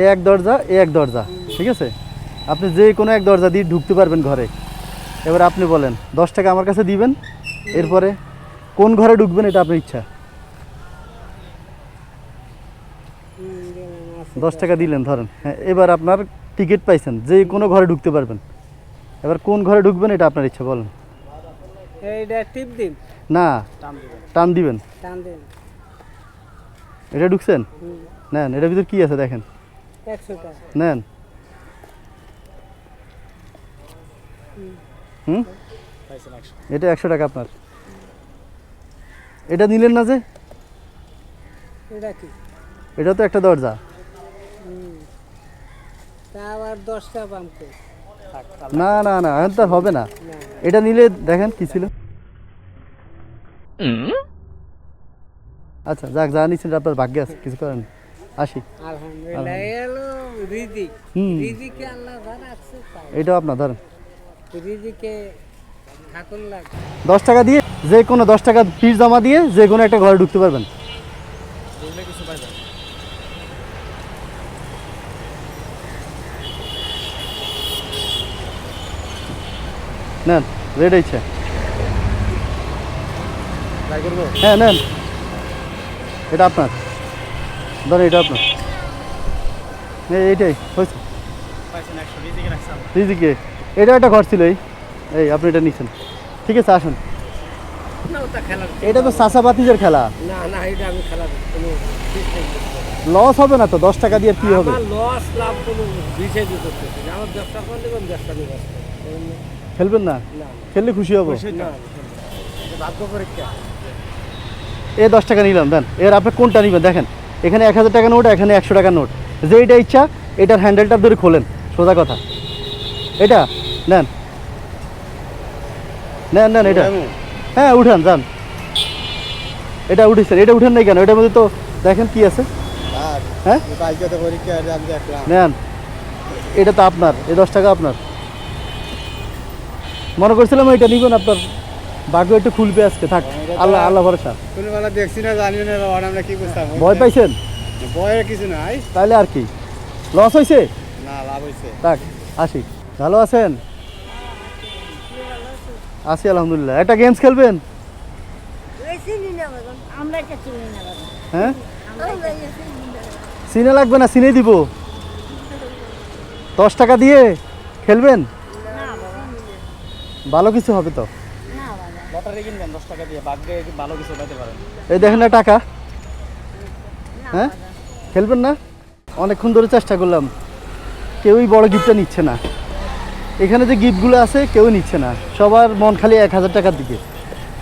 এ এক দরজা এ এক দরজা ঠিক আছে? আপনি যে কোনো এক দরজা দিয়ে ঢুকতে পারবেন ঘরে। এবার আপনি বলেন দশ টাকা আমার কাছে দিবেন এরপরে কোন ঘরে ঢুকবেন এটা আপনার ইচ্ছা। দশ টাকা দিলেন ধরেন। হ্যাঁ এবার আপনার টিকিট পাইছেন যে কোনো ঘরে ঢুকতে পারবেন। এবার কোন ঘরে ঢুকবেন এটা আপনার ইচ্ছা বলেন। না টান দিবেন। এটা ঢুকছেন? নেন এটার ভিতর কি আছে দেখেন। নেন। হুম? এটা একশো টাকা আপনার। এটা নিলেন না যে? এটা তো একটা দরজা? না না না এখন তো আর হবে না। না এটা নিলে দেখেন কি ছিল। আচ্ছা যাক যা নিচ্ছেন আপনার ভাগ্যে আছে কিছু করেন না। আসি। এটাও আপনার ধরেন। দশ টাকা দিয়ে যে কোনো দশ টাকা ফিস জমা দিয়ে যে কোনো একটা ঘরে ঢুকতে পারবেন। নেন রেড ইচ্ছে হ্যাঁ নেন। এটা আপনার। ধরেন এটা আপনার। এই- এইটাই হয়েছে। রিজিকে। এটা একটা ঘর ছিল এই। এই আপনি এটা নিচ্ছেন ঠিক আছে আসুন। এটা তো চাষা বাতিজের খেলা। না না এটা আমি। লস হবে না তো? দশ টাকা দিয়ে কি হবে? লস লাভ কোনো বিষয় দিতে আমার ব্যবসা করলে কোন ব্যবসা নিয়ে খেলবেন না? খেললে খুশি হব। এ দশ টাকা নিলাম দেন। এর আপনি কোনটা নেবেন? দেখেন। এখানে এক হাজার টাকা নোট এখানে একশো টাকা নোট। যে এটা ইচ্ছা এটার হ্যান্ডেলটা ধরে খোলেন সোজা কথা। এটা নেন। নেন নেন এটা। হ্যাঁ উঠান যান। এটা উঠেছেন এটা উঠেন নাই কেন? এটার মধ্যে তো দেখেন কি আছে। হ্যাঁ? নেন। এটা তো আপনার এই দশ টাকা আপনার। মনে করছিলাম এটা নিবেন আপনার ভাগ্য একটু খুলবে আজকে থাক। আল্লাহ আল্লাহ ভরসা। কোনবেলা দেখছি না জানি না আমরা কি করতাম ভয় পাইছেন? ভয়ের কিছু নাই। তাহলে আর কি? লস হয়েছে না লাভ হয়েছে থাক আসি। ভালো আছেন? আছি আলহামদুলিল্লাহ। একটা গেমস খেলবেন? আমরা এটা চিনি না বাবা হ্যাঁ? আমরা এটা চিনি না। সিনে লাগবে না? সিনে দিব। দশ টাকা দিয়ে খেলবেন? ভালো কিছু হবে তো। লটারি কিনবেন, দশ টাকা দিয়ে, ভাগ্যে ভালো কিছু পারেন। এই দেখেন না টাকা? হ্যাঁ? খেলবেন না? অনেকক্ষণ ধরে চেষ্টা করলাম। কেউই বড় গিফটটা নিচ্ছে না। এখানে যে গিফটগুলো আছে, কেউ নিচ্ছে না। সবার মন খালি এক হাজার টাকার দিকে।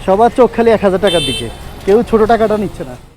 সবার চোখ খালি এক হাজার টাকার দিকে। কেউ ছোট টাকাটা নিচ্ছে না।